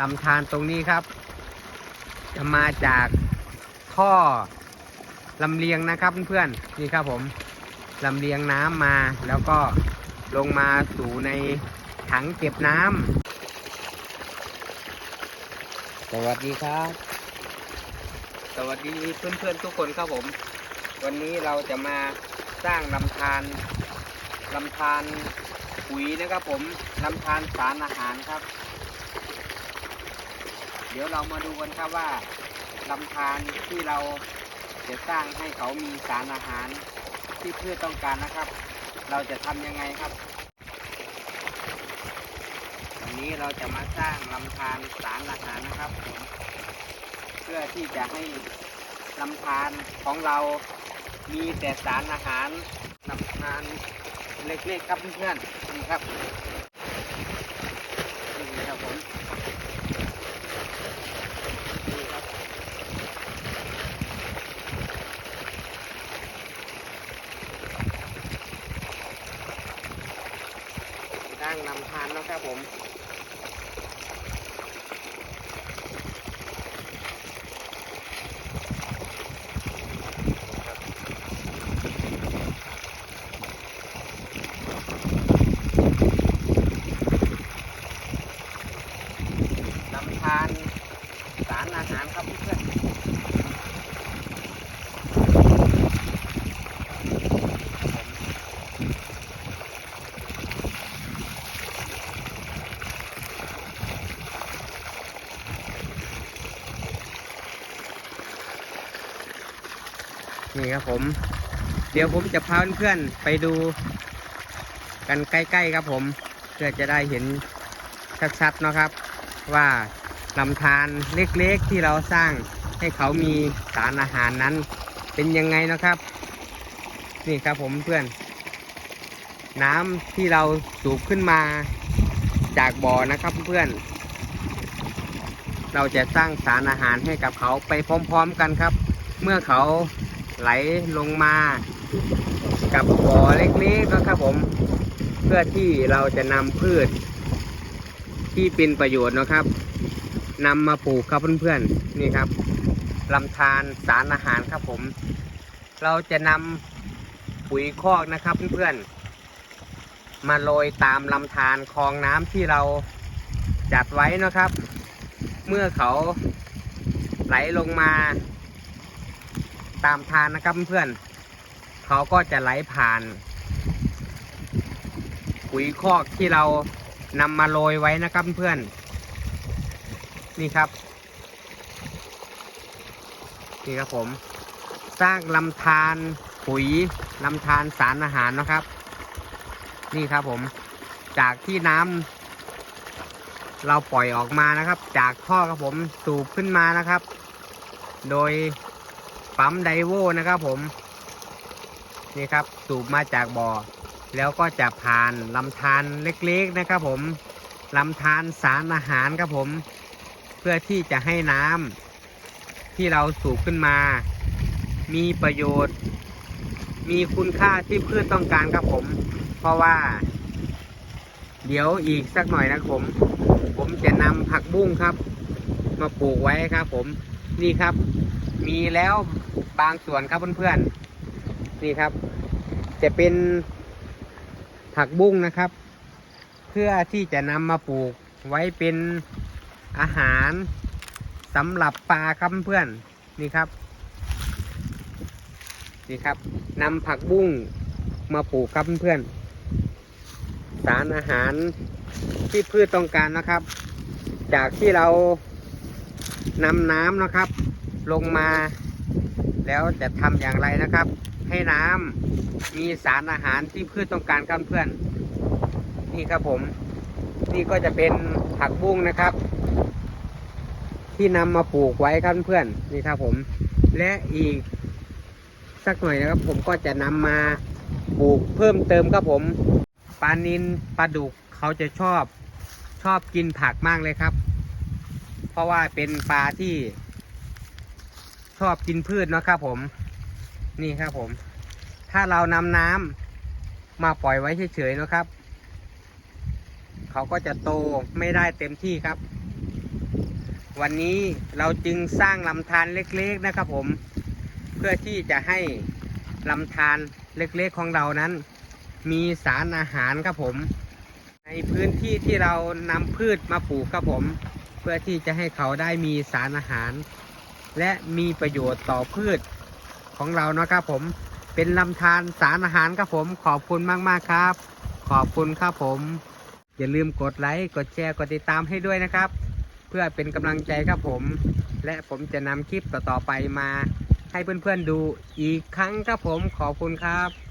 ลำธารตรงนี้ครับ จะมาจากท่อลำเลียงนะครับเพื่อนๆนี่ครับผมลำเลียงน้ำมาแล้วก็ลงมาสู่ในถังเก็บน้ำสวัสดีครับ สวัสดีเพื่อนๆทุกคนครับผม วันนี้เราจะมาสร้างลำธารลำธารปุ๋ยนะครับผมลำธารสารอาหารครับ เดี๋ยวเรามาดูกันครับว่าลำธารที่เราจะสร้างให้เขามีสารอาหารที่พืชต้องการนะครับ เราจะทำยังไงครับ วันนี้เราจะมาสร้างลำธารสารอาหารนะครับผมเพื่อที่จะให้ลำธารของเรามีแต่สารอาหารลำธารเล็กๆครับเพื่อนๆนี่ครับนี่ครับผมนี่ครับางนำทานนะครับผม ลำธารสารอาหารครับเพื่อน นี่ครับผม เดี๋ยวผมจะพาเพื่อนๆไปดูกันใกล้ๆครับผม เพื่อจะได้เห็นชัดๆเนาะครับ ว่าลำธารเล็กๆที่เราสร้างให้เขามีสารอาหารนั้น เป็นยังไงนะครับ นี่ครับผมเพื่อน น้ำที่เราสูบขึ้นมาจากบ่อนะครับเพื่อน เราจะสร้างสารอาหารให้กับเขาไปพร้อม ๆ กันครับ เมื่อเขา ไหลลงมากับบ่อเล็กๆนะครับผม เพื่อที่เราจะนำพืช ที่เป็นประโยชน์นะครับนำมาปลูกครับเพื่อนๆนี่ครับลำธารสารอาหารครับผม เราจะนำปุ๋ยคอกนะครับเพื่อนๆมาโรยตามลำธารคลองน้ำที่เราจัดไว้นะครับ เมื่อเขาไหลลงมา ตามทานนะครับเพื่อนเขาก็จะไหลผ่านปุ๋ยคอกที่เรานำมาโรยไว้นะครับเพื่อน นี่ครับ นี่ครับผม สร้างลำธารปุ๋ยลำธารสารอาหารนะครับ นี่ครับผม จากที่น้ำเราปล่อยออกมานะครับ จากท่อครับผมสูบขึ้นมานะครับ โดย ปั๊มไดโวนะครับผม นี่ครับสูบมาจากบ่อ แล้วก็จะผ่านลำธารเล็กๆนะครับผมลำธารสารอาหารครับผม เพื่อที่จะให้น้ำที่เราสูบขึ้นมา มีประโยชน์ มีคุณค่าที่พืชต้องการครับผม เพราะว่า เดี๋ยวอีกสักหน่อยนะครับผม ผมจะนำผักบุ้งครับ มาปลูกไว้ครับผม นี่ครับ มีแล้วบางส่วนครับเพื่อนๆนี่ครับ จะเป็นผักบุ้งนะครับ เพื่อที่จะนำมาปลูกไว้เป็นอาหารสำหรับปลาครับเพื่อนนี่ครับ นี่ครับนำผักบุ้งมาปลูกครับเพื่อนสารอาหารที่พืชต้องการนะครับ จากที่เรา นำน้ำนะครับ ลงมา แล้วจะทำอย่างไรนะครับ ให้น้ำมีสารอาหารที่พืชต้องการครับเพื่อน นี่ครับผม นี่ก็จะเป็นผักบุ้งนะครับ ที่นำมาปลูกไว้ครับเพื่อนนี่ครับผม และอีกสักหน่อยนะครับ ผมก็จะนำมาปลูกเพิ่มเติมครับผมปลานินปลาดุกเขาจะชอบชอบกินผักมากเลยครับ เพราะว่าเป็นปลาที่ ชอบกินพืชนะครับผม นี่ครับผม ถ้าเรานำน้ำมาปล่อยไว้เฉยๆนะครับ เขาก็จะโตไม่ได้เต็มที่ครับ วันนี้เราจึงสร้างลำธารเล็กๆนะครับผม เพื่อที่จะให้ลำธารเล็กๆของเรานั้น มีสารอาหารครับผม ในพื้นที่ที่เรานำพืชมาปลูกครับผม เพื่อที่จะให้เขาได้มีสารอาหาร และมีประโยชน์ต่อพืชของเรานะครับผมเป็นลำธารสารอาหารครับผม ขอบคุณมาก ๆ ครับ ขอบคุณครับผม อย่าลืมกดไลค์กดแชร์กดติดตามให้ด้วยนะครับ เพื่อเป็นกำลังใจครับผม และผมจะนำคลิปต่อ ๆ ไปมาให้เพื่อน ๆ ดูอีกครั้งครับผมขอบคุณครับ